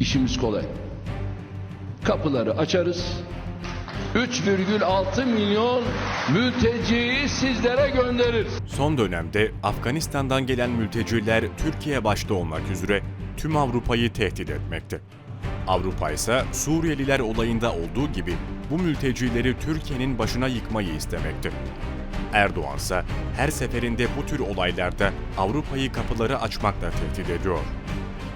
İşimiz kolay. Kapıları açarız. 3,6 milyon mülteciyi sizlere göndeririz. Son dönemde Afganistan'dan gelen mülteciler Türkiye başta olmak üzere tüm Avrupa'yı tehdit etmekte. Avrupa ise Suriyeliler olayında olduğu gibi bu mültecileri Türkiye'nin başına yıkmayı istemekte. Erdoğan ise her seferinde bu tür olaylarda Avrupa'yı kapıları açmakla tehdit ediyor.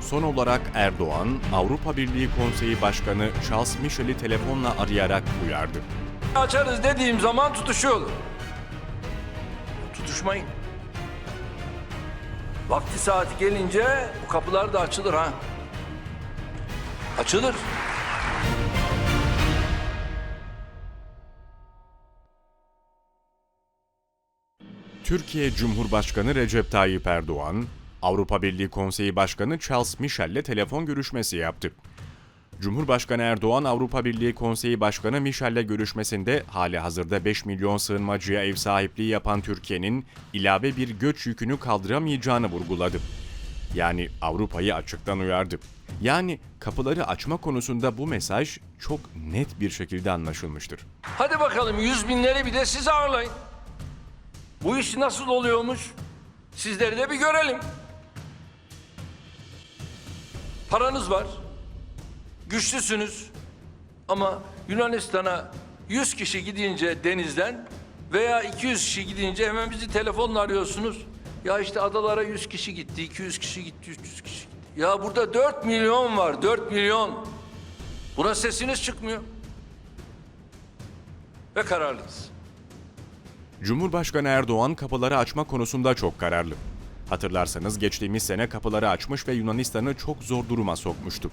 Son olarak Erdoğan, Avrupa Birliği Konseyi Başkanı Charles Michel'i telefonla arayarak uyardı. Açarız dediğim zaman tutuşuyorlar. Tutuşmayın. Vakti saati gelince bu kapılar da açılır ha. Açılır. Türkiye Cumhurbaşkanı Recep Tayyip Erdoğan, Avrupa Birliği Konseyi Başkanı Charles Michel'le telefon görüşmesi yaptı. Cumhurbaşkanı Erdoğan, Avrupa Birliği Konseyi Başkanı Michel'le görüşmesinde hali hazırda 5 milyon sığınmacıya ev sahipliği yapan Türkiye'nin ilave bir göç yükünü kaldıramayacağını vurguladı. Yani Avrupa'yı açıktan uyardı. Yani kapıları açma konusunda bu mesaj çok net bir şekilde anlaşılmıştır. Hadi bakalım yüz binleri bir de siz ağırlayın. Bu iş nasıl oluyormuş? Sizleri de bir görelim. Paranız var. Güçlüsünüz. Ama Yunanistan'a 100 kişi gidince denizden veya 200 kişi gidince hemen bizi telefonla arıyorsunuz. Ya işte adalara 100 kişi gitti, 200 kişi gitti, 300 kişi gitti. Ya burada 4 milyon var, 4 milyon. Buna sesiniz çıkmıyor. Ve kararlıyız. Cumhurbaşkanı Erdoğan kapıları açma konusunda çok kararlı. Hatırlarsanız geçtiğimiz sene kapıları açmış ve Yunanistan'ı çok zor duruma sokmuştu.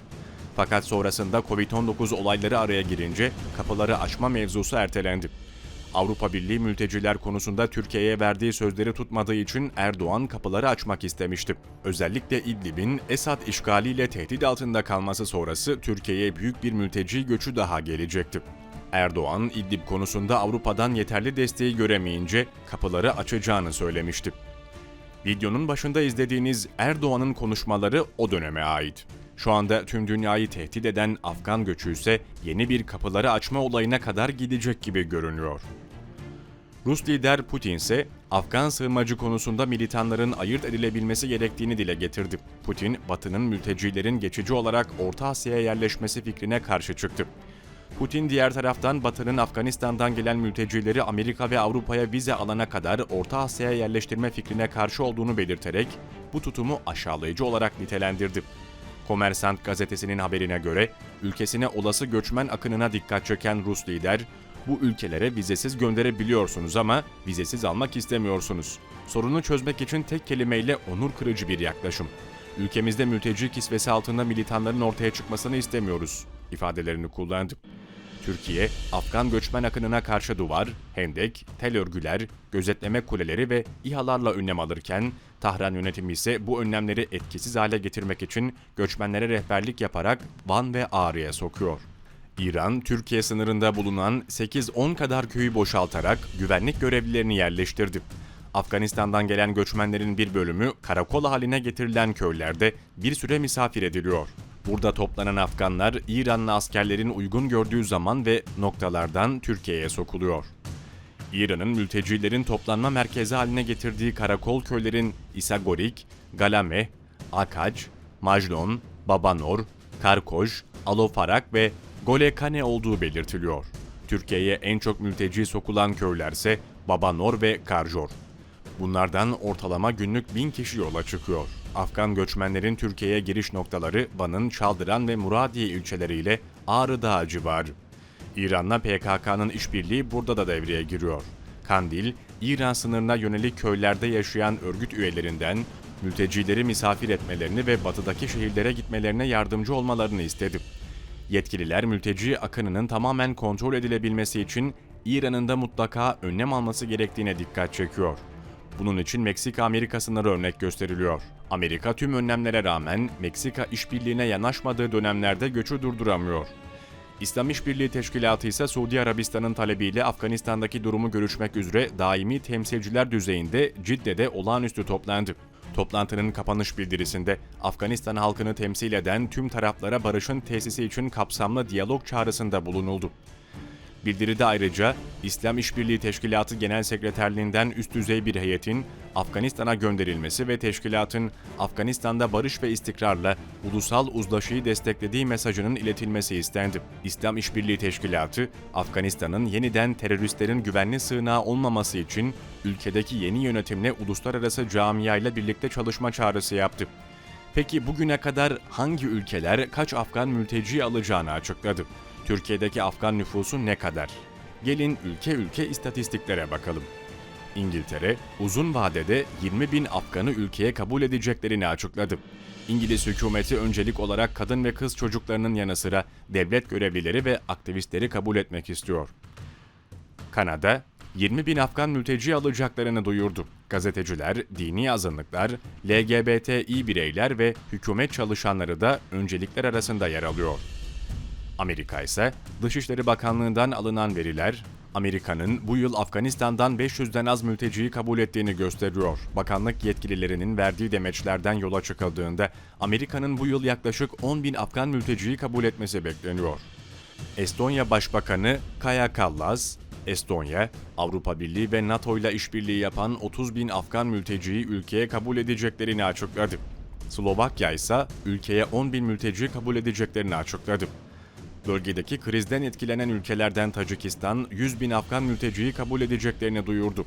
Fakat sonrasında Covid-19 olayları araya girince kapıları açma mevzusu ertelendi. Avrupa Birliği mülteciler konusunda Türkiye'ye verdiği sözleri tutmadığı için Erdoğan kapıları açmak istemişti. Özellikle İdlib'in Esad işgaliyle tehdit altında kalması sonrası Türkiye'ye büyük bir mülteci göçü daha gelecekti. Erdoğan, İdlib konusunda Avrupa'dan yeterli desteği göremeyince kapıları açacağını söylemişti. Videonun başında izlediğiniz Erdoğan'ın konuşmaları o döneme ait. Şu anda tüm dünyayı tehdit eden Afgan göçü ise yeni bir kapıları açma olayına kadar gidecek gibi görünüyor. Rus lider Putin ise Afgan sığınmacı konusunda militanların ayırt edilebilmesi gerektiğini dile getirdi. Putin, Batı'nın mültecilerin geçici olarak Orta Asya'ya yerleşmesi fikrine karşı çıktı. Putin diğer taraftan Batı'nın Afganistan'dan gelen mültecileri Amerika ve Avrupa'ya vize alana kadar Orta Asya'ya yerleştirme fikrine karşı olduğunu belirterek bu tutumu aşağılayıcı olarak nitelendirdi. Kommersant gazetesinin haberine göre ülkesine olası göçmen akınına dikkat çeken Rus lider, bu ülkelere vizesiz gönderebiliyorsunuz ama vizesiz almak istemiyorsunuz. Sorunu çözmek için tek kelimeyle onur kırıcı bir yaklaşım. Ülkemizde mülteci kisvesi altında militanların ortaya çıkmasını istemiyoruz ifadelerini kullandı. Türkiye, Afgan göçmen akınına karşı duvar, hendek, tel örgüler, gözetleme kuleleri ve İHA'larla önlem alırken, Tahran yönetimi ise bu önlemleri etkisiz hale getirmek için göçmenlere rehberlik yaparak Van ve Ağrı'ya sokuyor. İran, Türkiye sınırında bulunan 8-10 kadar köyü boşaltarak güvenlik görevlilerini yerleştirdi. Afganistan'dan gelen göçmenlerin bir bölümü karakol haline getirilen köylerde bir süre misafir ediliyor. Burada toplanan Afganlar İranlı askerlerin uygun gördüğü zaman ve noktalardan Türkiye'ye sokuluyor. İran'ın mültecilerin toplanma merkezi haline getirdiği karakol köylerin Isagorik, Galameh, Akac, Majlon, Babanor, Karkoj, Alofarak ve Golekane olduğu belirtiliyor. Türkiye'ye en çok mülteci sokulan köylerse Babanor ve Karjor. Bunlardan ortalama günlük bin kişi yola çıkıyor. Afgan göçmenlerin Türkiye'ye giriş noktaları Van'ın Çaldıran ve Muradiye ilçeleriyle Ağrı Dağı civarı. İran'la PKK'nın işbirliği burada da devreye giriyor. Kandil, İran sınırına yönelik köylerde yaşayan örgüt üyelerinden mültecileri misafir etmelerini ve batıdaki şehirlere gitmelerine yardımcı olmalarını istedi. Yetkililer mülteci akınının tamamen kontrol edilebilmesi için İran'ın da mutlaka önlem alması gerektiğine dikkat çekiyor. Bunun için Meksika-Amerika sınırı örnek gösteriliyor. Amerika tüm önlemlere rağmen Meksika işbirliğine yanaşmadığı dönemlerde göçü durduramıyor. İslam İşbirliği Teşkilatı ise Suudi Arabistan'ın talebiyle Afganistan'daki durumu görüşmek üzere daimi temsilciler düzeyinde Cidde'de olağanüstü toplandı. Toplantının kapanış bildirisinde Afganistan halkını temsil eden tüm taraflara barışın tesisi için kapsamlı diyalog çağrısında bulunuldu. Bildiride ayrıca İslam İşbirliği Teşkilatı Genel Sekreterliğinden üst düzey bir heyetin Afganistan'a gönderilmesi ve teşkilatın Afganistan'da barış ve istikrarla ulusal uzlaşıyı desteklediği mesajının iletilmesi istendi. İslam İşbirliği Teşkilatı, Afganistan'ın yeniden teröristlerin güvenli sığınağı olmaması için ülkedeki yeni yönetimle uluslararası camiayla birlikte çalışma çağrısı yaptı. Peki bugüne kadar hangi ülkeler kaç Afgan mülteci alacağını açıkladı? Türkiye'deki Afgan nüfusu ne kadar? Gelin ülke ülke istatistiklere bakalım. İngiltere, uzun vadede 20 bin Afgan'ı ülkeye kabul edeceklerini açıkladı. İngiliz hükümeti öncelik olarak kadın ve kız çocuklarının yanı sıra devlet görevlileri ve aktivistleri kabul etmek istiyor. Kanada, 20 bin Afgan mülteci alacaklarını duyurdu. Gazeteciler, dini azınlıklar, LGBTİ bireyler ve hükümet çalışanları da öncelikler arasında yer alıyor. Amerika ise Dışişleri Bakanlığı'ndan alınan veriler, Amerika'nın bu yıl Afganistan'dan 500'den az mülteciyi kabul ettiğini gösteriyor. Bakanlık yetkililerinin verdiği demeçlerden yola çıkıldığında Amerika'nın bu yıl yaklaşık 10 bin Afgan mülteciyi kabul etmesi bekleniyor. Estonya Başbakanı Kaya Kallas, Estonya, Avrupa Birliği ve NATO ile işbirliği yapan 30 bin Afgan mülteciyi ülkeye kabul edeceklerini açıkladı. Slovakya ise ülkeye 10 bin mülteci kabul edeceklerini açıkladı. Bölgedeki krizden etkilenen ülkelerden Tacikistan 100 bin Afgan mülteciyi kabul edeceklerini duyurdu.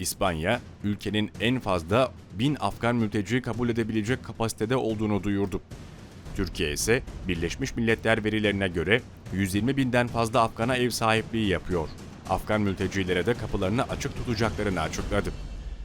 İspanya, ülkenin en fazla 1000 Afgan mülteciyi kabul edebilecek kapasitede olduğunu duyurdu. Türkiye ise Birleşmiş Milletler verilerine göre 120 binden fazla Afgan'a ev sahipliği yapıyor. Afgan mültecilere de kapılarını açık tutacaklarını açıkladı.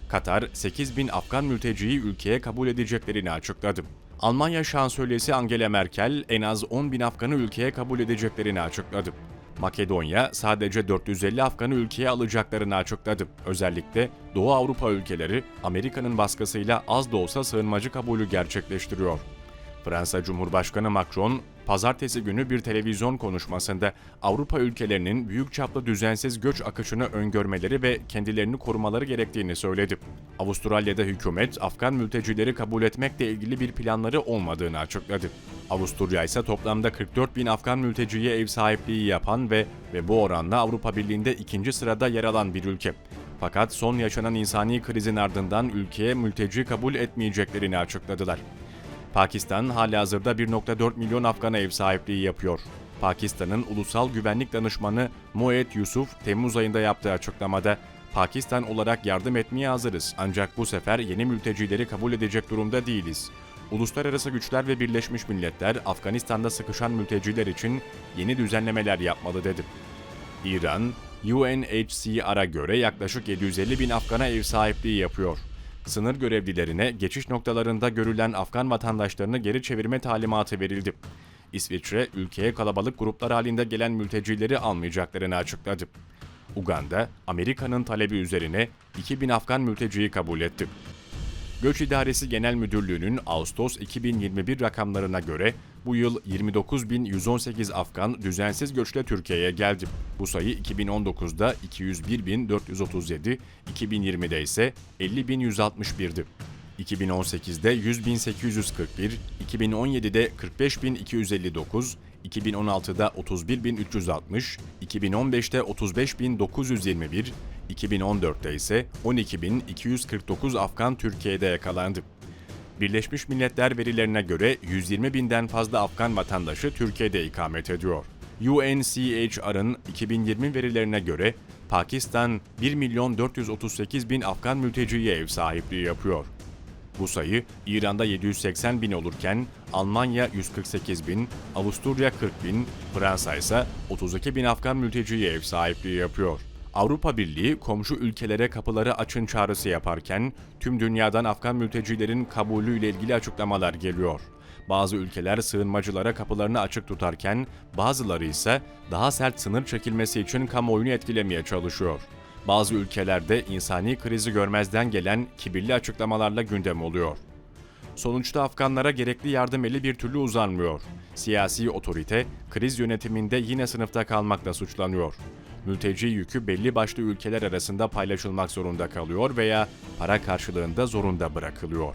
Katar, 8 bin Afgan mülteciyi ülkeye kabul edeceklerini açıkladı. Almanya Şansölyesi Angela Merkel en az 10 bin Afgan'ı ülkeye kabul edeceklerini açıkladı. Makedonya sadece 450 Afgan'ı ülkeye alacaklarını açıkladı. Özellikle Doğu Avrupa ülkeleri Amerika'nın baskısıyla az da olsa sığınmacı kabulü gerçekleştiriyor. Fransa Cumhurbaşkanı Macron, pazartesi günü bir televizyon konuşmasında Avrupa ülkelerinin büyük çaplı düzensiz göç akışını öngörmeleri ve kendilerini korumaları gerektiğini söyledi. Avustralya'da hükümet Afgan mültecileri kabul etmekle ilgili bir planları olmadığını açıkladı. Avusturya ise toplamda 44 bin Afgan mülteciye ev sahipliği yapan ve ve bu oranla Avrupa Birliği'nde ikinci sırada yer alan bir ülke. Fakat son yaşanan insani krizin ardından ülkeye mülteci kabul etmeyeceklerini açıkladılar. Pakistan halihazırda 1.4 milyon Afgan'a ev sahipliği yapıyor. Pakistan'ın Ulusal Güvenlik Danışmanı Muet Yusuf, Temmuz ayında yaptığı açıklamada, Pakistan olarak yardım etmeye hazırız ancak bu sefer yeni mültecileri kabul edecek durumda değiliz. Uluslararası güçler ve Birleşmiş Milletler Afganistan'da sıkışan mülteciler için yeni düzenlemeler yapmalı dedi. İran, UNHCR'a göre yaklaşık 750 bin Afgan'a ev sahipliği yapıyor. Sınır görevlilerine geçiş noktalarında görülen Afgan vatandaşlarını geri çevirme talimatı verildi. İsviçre, ülkeye kalabalık gruplar halinde gelen mültecileri almayacaklarını açıkladı. Uganda, Amerika'nın talebi üzerine 2000 Afgan mülteciyi kabul etti. Göç İdaresi Genel Müdürlüğü'nün Ağustos 2021 rakamlarına göre bu yıl 29.118 Afgan düzensiz göçle Türkiye'ye geldi. Bu sayı 2019'da 201.437, 2020'de ise 50.161'di. 2018'de 100.841, 2017'de 45.259, 2016'da 31.360, 2015'te 35.921, 2014'te ise 12.249 Afgan Türkiye'de yakalandı. Birleşmiş Milletler verilerine göre 120 binden fazla Afgan vatandaşı Türkiye'de ikamet ediyor. UNCHR'ın 2020 verilerine göre Pakistan 1 milyon 438 bin Afgan mülteciye ev sahipliği yapıyor. Bu sayı İran'da 780 bin olurken Almanya 148 bin, Avusturya 40 bin, Fransa ise 32 bin Afgan mülteciye ev sahipliği yapıyor. Avrupa Birliği komşu ülkelere kapıları açın çağrısı yaparken tüm dünyadan Afgan mültecilerin kabulüyle ilgili açıklamalar geliyor. Bazı ülkeler sığınmacılara kapılarını açık tutarken bazıları ise daha sert sınır çekilmesi için kamuoyunu etkilemeye çalışıyor. Bazı ülkelerde insani krizi görmezden gelen kibirli açıklamalarla gündem oluyor. Sonuçta Afganlara gerekli yardım eli bir türlü uzanmıyor. Siyasi otorite kriz yönetiminde yine sınıfta kalmakla suçlanıyor. Mülteci yükü belli başlı ülkeler arasında paylaşılmak zorunda kalıyor veya para karşılığında zorunda bırakılıyor.